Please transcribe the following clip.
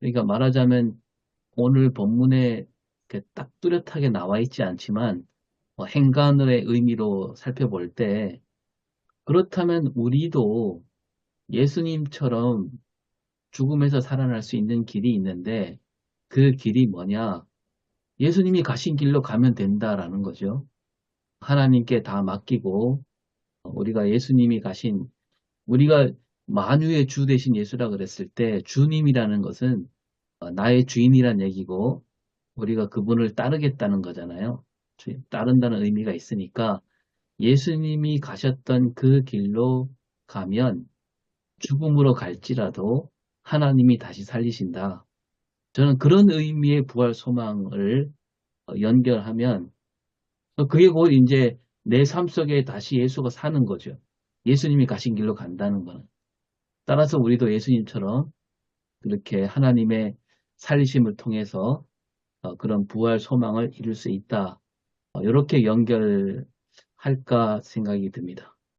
그러니까 말하자면 오늘 본문에 딱 뚜렷하게 나와 있지 않지만 어, 행간의 의미로 살펴볼 때 그렇다면 우리도 예수님처럼 죽음에서 살아날 수 있는 길이 있는데 그 길이 뭐냐? 예수님이 가신 길로 가면 된다라는 거죠. 하나님께 다 맡기고 어, 우리가 예수님이 가신 우리가 만유의 주 대신 예수라 그랬을 때 주님이라는 것은 어, 나의 주인이란 얘기고 우리가 그분을 따르겠다는 거잖아요. 주- 따른다는 의미가 있으니까 예수님이 가셨던 그 길로 가면 죽음으로 갈지라도 하나님이 다시 살리신다. 저는 그런 의미의 부활 소망을 어, 연결하면 어, 그게 곧 이제 내 삶 속에 다시 예수가 사는 거죠. 예수님이 가신 길로 간다는 거는. 따라서 우리도 예수님처럼 그렇게 하나님의 살리심을 통해서 어, 그런 부활 소망을 이룰 수 있다. 어, 이렇게 연결할까 생각이 듭니다.